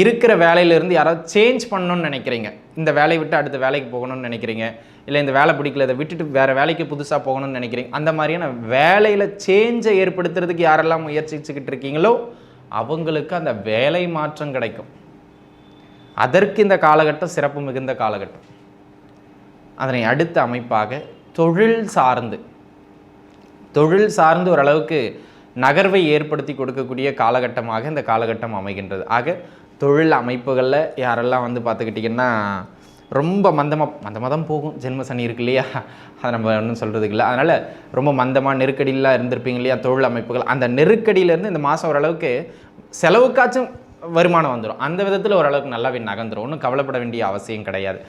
இருக்கிற வேலையிலேருந்து யாராவது சேஞ்ச் பண்ணணும்னு நினைக்கிறீங்க. இந்த வேலையை விட்டு அடுத்த வேலைக்கு போகணும்னு நினைக்கிறீங்க. இல்லை இந்த வேலை பிடிக்கல இதை விட்டுட்டு வேறு வேலைக்கு புதுசாக போகணும்னு நினைக்கிறீங்க. அந்த மாதிரியான வேலையில் சேஞ்சை ஏற்படுத்துறதுக்கு யாரெல்லாம் முயற்சிச்சுக்கிட்டு இருக்கீங்களோ அவங்களுக்கு அந்த வேலை மாற்றம் கிடைக்கும். அதற்கு இந்த காலகட்டம் சிறப்பு மிகுந்த காலகட்டம். அதனை அடுத்த அமைப்பாக தொழில் சார்ந்து தொழில் சார்ந்து ஓரளவுக்கு நகர்வை ஏற்படுத்தி கொடுக்கக்கூடிய காலகட்டமாக இந்த காலகட்டம் அமைகின்றது. ஆக தொழில் அமைப்புகளில் யாரெல்லாம் வந்து பார்த்துக்கிட்டிங்கன்னா ரொம்ப மந்தமாக மந்தமாக தான் போகும். ஜென்ம சனி இருக்கு இல்லையா? அதை நம்ம ஒன்றும் சொல்கிறதுக்கு இல்லை. அதனால் ரொம்ப மந்தமாக நெருக்கடியெலாம் இருந்திருப்பீங்க இல்லையா தொழில் அமைப்புகள் அந்த நெருக்கடியிலேருந்து இந்த மாதம் ஓரளவுக்கு செலவுக்காச்சும் வருமானம் வந்துடும் அந்த விதத்தில் ஓரளவுக்கு நல்லாவே நகர்ந்துடும் ஒன்றும் கவலைப்பட வேண்டிய அவசியம் கிடையாது.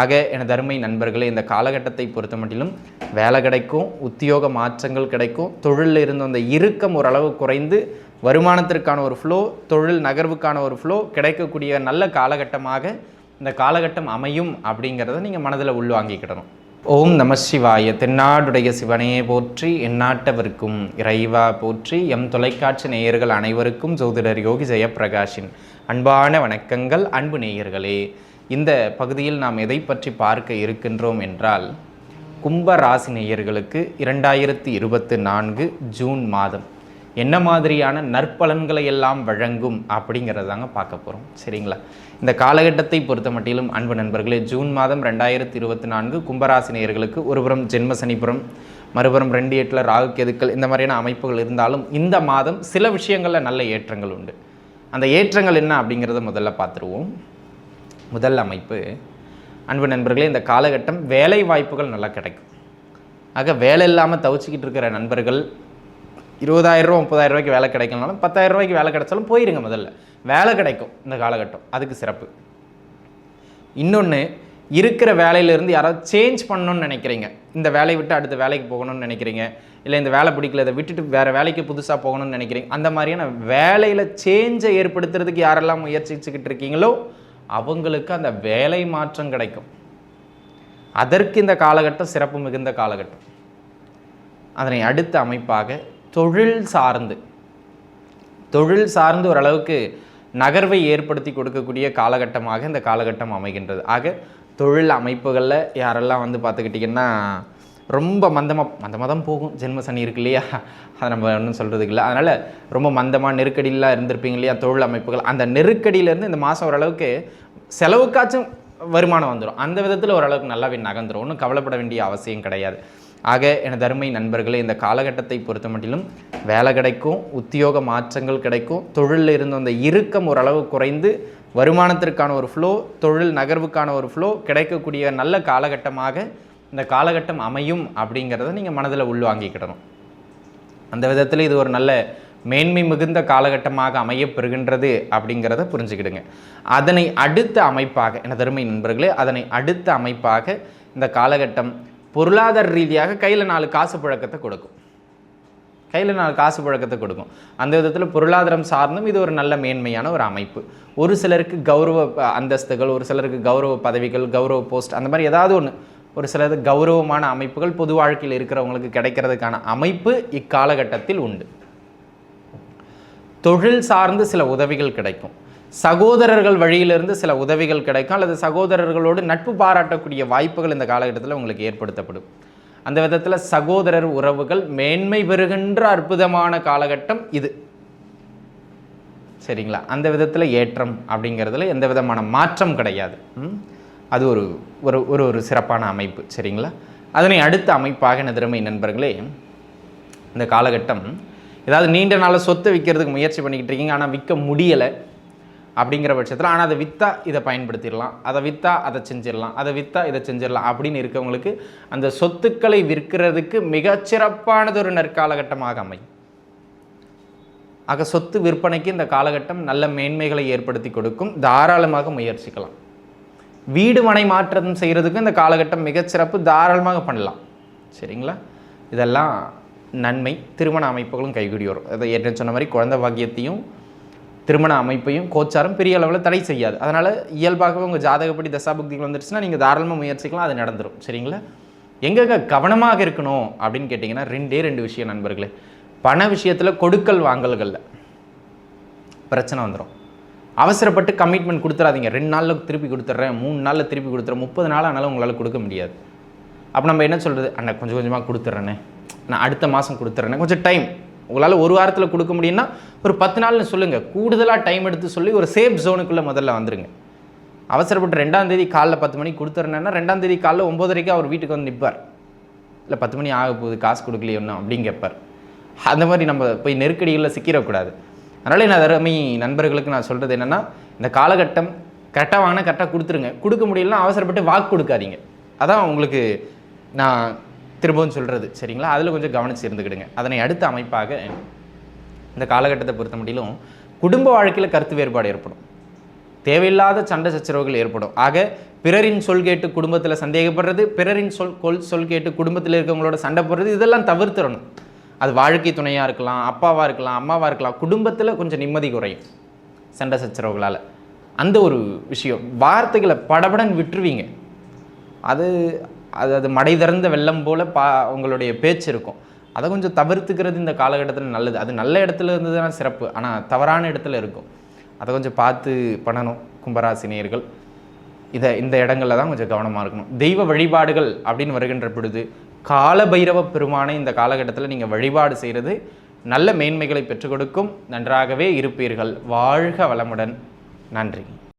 ஆக எனது அருமை நண்பர்களே இந்த காலகட்டத்தை பொறுத்த மட்டிலும் வேலை கிடைக்கும் உத்தியோக மாற்றங்கள் கிடைக்கும் தொழிலில் இருந்த அந்த இறுக்கம் ஓரளவு குறைந்து வருமானத்திற்கான ஒரு ஃப்ளோ தொழில் நகர்வுக்கான ஒரு ஃப்ளோ கிடைக்கக்கூடிய நல்ல காலகட்டமாக இந்த காலகட்டம் அமையும் அப்படிங்கிறத நீங்கள் மனதில் உள்வாங்கிக்கிடணும். ஓம் நம சிவாய தென்னாடுடைய சிவனையே போற்றி எந்நாட்டவர்க்கும் இறைவா போற்றி எம் தொலைக்காட்சி நேயர்கள் அனைவருக்கும் ஜோதிடர் யோகி ஜெயப்பிரகாஷின் அன்பான வணக்கங்கள் அன்பு நேயர்களே. இந்த பகுதியில் நாம் எதை பற்றி பார்க்க இருக்கின்றோம் என்றால் கும்ப ராசி நேயர்களுக்கு இரண்டாயிரத்தி இருபத்து நான்கு ஜூன் மாதம். என்ன மாதிரியான நற்பலன்களை எல்லாம் வழங்கும் அப்படிங்கிறதாங்க பார்க்க போகிறோம் சரிங்களா? இந்த காலகட்டத்தை பொறுத்த மட்டிலும் அன்பு நண்பர்களே ஜூன் மாதம் ரெண்டாயிரத்தி இருபத்தி நான்கு கும்பராசி நேயர்களுக்கு ஒருபுறம் ஜென்ம சனிபுரம் மறுபுறம் ரெண்டு எட்டில் ராகு கேதுக்கள் இந்த மாதிரியான அமைப்புகள் இருந்தாலும் இந்த மாதம் சில விஷயங்களில் நல்ல ஏற்றங்கள் உண்டு. அந்த ஏற்றங்கள் என்ன அப்படிங்கிறத முதல்ல பார்த்துருவோம். முதல் அமைப்பு அன்பு நண்பர்களே இந்த காலகட்டம் வேலை வாய்ப்புகள் நல்லா கிடைக்கும். ஆக வேலை இல்லாமல் தவிச்சிக்கிட்டு இருக்கிற நண்பர்கள் இருபதாயிரம் ரூபா முப்பதாயிரம் ரூபாய்க்கு வேலை கிடைக்கலனாலும் பத்தாயிரம் ரூபாய்க்கு வேலை கிடைச்சாலும் போயிருங்க முதல்ல. வேலை கிடைக்கும் இந்த காலகட்டம். அதுக்கு சிறப்பு. இன்னொன்று இருக்கிற வேலையிலேருந்து யாராவது சேஞ்ச் பண்ணணும்னு நினைக்கிறீங்க. இந்த வேலையை விட்டு அடுத்த வேலைக்கு போகணும்னு நினைக்கிறீங்க. இல்லை இந்த வேலை பிடிக்கல இதை விட்டுட்டு வேறு வேலைக்கு புதுசாக போகணும்னு நினைக்கிறீங்க. அந்த மாதிரியான வேலையில் சேஞ்சை ஏற்படுத்துறதுக்கு யாரெல்லாம் முயற்சிச்சுக்கிட்டு இருக்கீங்களோ அவங்களுக்கு அந்த வேலை மாற்றம் கிடைக்கும். அதற்கு இந்த காலகட்டம் சிறப்பு மிகுந்த காலகட்டம். அதனை அடுத்த அமைப்பாக தொழில் சார்ந்து தொழில் சார்ந்து ஓரளவுக்கு நகர்வை ஏற்படுத்தி கொடுக்கக்கூடிய காலகட்டமாக இந்த காலகட்டம் அமைகின்றது. ஆக தொழில் அமைப்புகளில் யாரெல்லாம் வந்து பார்த்துக்கிட்டிங்கன்னா ரொம்ப மந்தமாக மந்தமாக தான் போகும். ஜென்ம சனி இருக்கு இல்லையா? அதை நம்ம ஒன்றும் சொல்கிறதுக்கு இல்லை. அதனால் ரொம்ப மந்தமாக நெருக்கடியெலாம் இருந்திருப்பீங்க இல்லையா? தொழில் அமைப்புகள். அந்த நெருக்கடியிலேருந்து இந்த மாதம் ஓரளவுக்கு செலவுக்காச்சும் வருமானம் வந்துடும் அந்த விதத்தில் ஓரளவுக்கு நல்லாவே நகர்ந்துடும் ஒன்றும் கவலைப்பட வேண்டிய அவசியம் கிடையாது. ஆக எனது அருமை நண்பர்களே இந்த காலகட்டத்தை பொறுத்த மட்டிலும் வேலை கிடைக்கும் உத்தியோக மாற்றங்கள் கிடைக்கும் தொழிலில் இருந்த அந்த இறுக்கம் ஓரளவு குறைந்து வருமானத்திற்கான ஒரு ஃப்ளோ தொழில் நகர்வுக்கான ஒரு ஃப்ளோ கிடைக்கக்கூடிய நல்ல காலகட்டமாக இந்த காலகட்டம் அமையும் அப்படிங்கிறத நீங்கள் மனதில் உள்வாங்கிக்கிடணும் அந்த விதத்தில் இது ஒரு நல்ல மேன்மை மிகுந்த காலகட்டமாக அமையப்பெறுகின்றது அப்படிங்கிறத புரிஞ்சுக்கிடுங்க. அதனை அடுத்த அமைப்பாக எனது அருமை நண்பர்களே அதனை அடுத்த அமைப்பாக இந்த காலகட்டம் பொருளாதார ரீதியாக கையில் நாலு காசு புழக்கத்தை கொடுக்கும். கையில் நாலு காசு புழக்கத்தை கொடுக்கும். அந்த விதத்தில் பொருளாதாரம் சார்ந்தும் இது ஒரு நல்ல மேன்மையான ஒரு அமைப்பு. ஒரு சிலருக்கு கௌரவ அந்தஸ்துகள் ஒரு சிலருக்கு கௌரவ பதவிகள் கௌரவ போஸ்ட் அந்த மாதிரி ஏதாவது ஒன்று ஒரு சிலது கௌரவமான அமைப்புகள் பொது வாழ்க்கையில் இருக்கிறவங்களுக்கு கிடைக்கிறதுக்கான அமைப்பு இக்காலகட்டத்தில் உண்டு. தொழில் சார்ந்து சில உதவிகள் கிடைக்கும். சகோதரர்கள் வழியிலிருந்து சில உதவிகள் கிடைக்கும் அல்லது சகோதரர்களோடு நட்பு பாராட்டக்கூடிய வாய்ப்புகள் இந்த காலகட்டத்தில் உங்களுக்கு ஏற்படுத்தப்படும். அந்த விதத்தில் சகோதரர் உறவுகள் மேன்மை பெறுகின்ற அற்புதமான காலகட்டம் இது. சரிங்களா? அந்த விதத்தில் ஏற்றம் அப்படிங்கிறதுல எந்த விதமான மாற்றம் கிடையாது. அது ஒரு ஒரு ஒரு ஒரு சிறப்பான அமைப்பு. சரிங்களா? அதனை அடுத்த அமைப்பாக நிதிரமை நண்பர்களே இந்த காலகட்டம் ஏதாவது நீண்ட நாள் சொத்து விற்கிறதுக்கு முயற்சி பண்ணிக்கிட்டு இருக்கீங்க ஆனால் விற்க முடியலை அப்படிங்கிற பட்சத்தில் ஆனால் அதை விற்றா இதை பயன்படுத்திடலாம் அதை விற்றா அதை செஞ்சிடலாம் அதை விற்றா இதை செஞ்சிடலாம் அப்படின்னு இருக்கவங்களுக்கு அந்த சொத்துக்களை விற்கிறதுக்கு மிகச்சிறப்பானது ஒரு நற்காலகட்டமாக அமையும். ஆக சொத்து விற்பனைக்கு இந்த காலகட்டம் நல்ல மேன்மைகளை ஏற்படுத்தி கொடுக்கும். தாராளமாக முயற்சிக்கலாம். வீடு மனை மாற்றம் செய்கிறதுக்கும் இந்த காலகட்டம் மிகச்சிறப்பு தாராளமாக பண்ணலாம். சரிங்களா? இதெல்லாம் நன்மை. திருமண அமைப்புகளும் கைகூடி வரும். அதை ஏற்கனவே சொன்ன மாதிரி குழந்தை பாக்கியத்தையும் திருமண அமைப்பையும் கோச்சாரம் பெரிய அளவில் தடை செய்யாது. அதனால் இயல்பாகவே உங்கள் ஜாதகப்படி தசாபக்திகள் வந்துருச்சுன்னா நீங்கள் தாராளமாக முயற்சிக்கலாம் அது நடந்துடும் சரிங்களா? எங்கெங்கே கவனமாக இருக்கணும் அப்படின்னு கேட்டிங்கன்னா ரெண்டே ரெண்டு விஷயம் நண்பர்களே. பண விஷயத்தில் கொடுக்கல் வாங்கல்களில் பிரச்சனை வந்துடும் அவசரப்பட்டு கமிட்மெண்ட் கொடுத்துறாதீங்க. ரெண்டு நாளில் திருப்பி கொடுத்துட்றேன் மூணு நாளில் திருப்பி கொடுத்துறேன் முப்பது நாள் ஆனாலும் உங்களால் கொடுக்க முடியாது. அப்போ நம்ம என்ன சொல்கிறது அண்ணா கொஞ்சம் கொஞ்சமாக கொடுத்துட்றேனே. நான் அடுத்த மாதம் கொடுத்துட்றேனே. கொஞ்சம் டைம் உங்களால் ஒரு வாரத்தில் கொடுக்க முடியும்னா ஒரு பத்து நாள்னு சொல்லுங்கள் கூடுதலாக டைம் எடுத்து சொல்லி ஒரு சேஃப் ஜோனுக்குள்ளே முதல்ல வந்துருங்க. அவசரப்பட்டு ரெண்டாம் தேதி காலைல பத்து மணிக்கு கொடுத்துட்றேன்னா ரெண்டாம் தேதி காலைல ஒம்போதரைக்கு அவர் வீட்டுக்கு வந்து நிற்பார் இல்லை பத்து மணி ஆக போகுது காசு கொடுக்கலையே ஒன்றும் அப்படின்னு கேட்பார். அந்த மாதிரி நம்ம போய் நெருக்கடிகளில் சிக்கிடக்கூடாது. அதனால் நான் அருமை நண்பர்களுக்கு நான் சொல்கிறது என்னென்னா இந்த காலகட்டம் கரெக்டாக வாங்கினா கரெக்டாக கொடுத்துருங்க. கொடுக்க முடியலன்னா அவசரப்பட்டு வாக்கு கொடுக்காதீங்க. அதான் உங்களுக்கு நான் திரும்பவும் சொல்கிறது சரிங்களா? அதில் கொஞ்சம் கவனிச்சு இருந்துக்கிடுங்க அதனை அடுத்த அமைப்பாக இந்த காலகட்டத்தை பொறுத்த முடியலும் குடும்ப வாழ்க்கையில் கருத்து வேறுபாடு ஏற்படும். தேவையில்லாத சண்டை சச்சரவுகள் ஏற்படும். ஆக பிறரின் சொல் கேட்டு குடும்பத்தில் சந்தேகப்படுறது பிறரின் சொல் கொல் சொல் கேட்டு குடும்பத்தில் இருக்கவங்களோட சண்டை போடுறது இதெல்லாம் தவிர்த்திடணும். அது வாழ்க்கை துணையாக இருக்கலாம் அப்பாவாக இருக்கலாம் அம்மாவாக இருக்கலாம் குடும்பத்தில் கொஞ்சம் நிம்மதி குறையும் சண்டை சச்சரவுகளால். அந்த ஒரு விஷயம். வார்த்தைகளை படபடன் விட்டுருவீங்க. அது அது அது மடை திறந்த வெள்ளம் போல் பா உங்களுடைய பேச்சு இருக்கும். அதை கொஞ்சம் தவிர்த்துக்கிறது இந்த காலகட்டத்தில் நல்லது. அது நல்ல இடத்துல இருந்ததுன்னா சிறப்பு. ஆனால் தவறான இடத்துல இருக்கும். அதை கொஞ்சம் பார்த்து பண்ணணும் கும்பராசினியர்கள். இதை இந்த இடங்களில் தான் கொஞ்சம் கவனமாக இருக்கணும். தெய்வ வழிபாடுகள் அப்படின்னு வருகின்ற பொழுது கால பைரவ பெருமானை இந்த காலகட்டத்தில் நீங்கள் வழிபாடு செய்கிறது நல்ல மேன்மைகளை பெற்றுக் கொடுக்கும். நன்றாகவே இருப்பீர்கள். வாழ்க வளமுடன். நன்றி.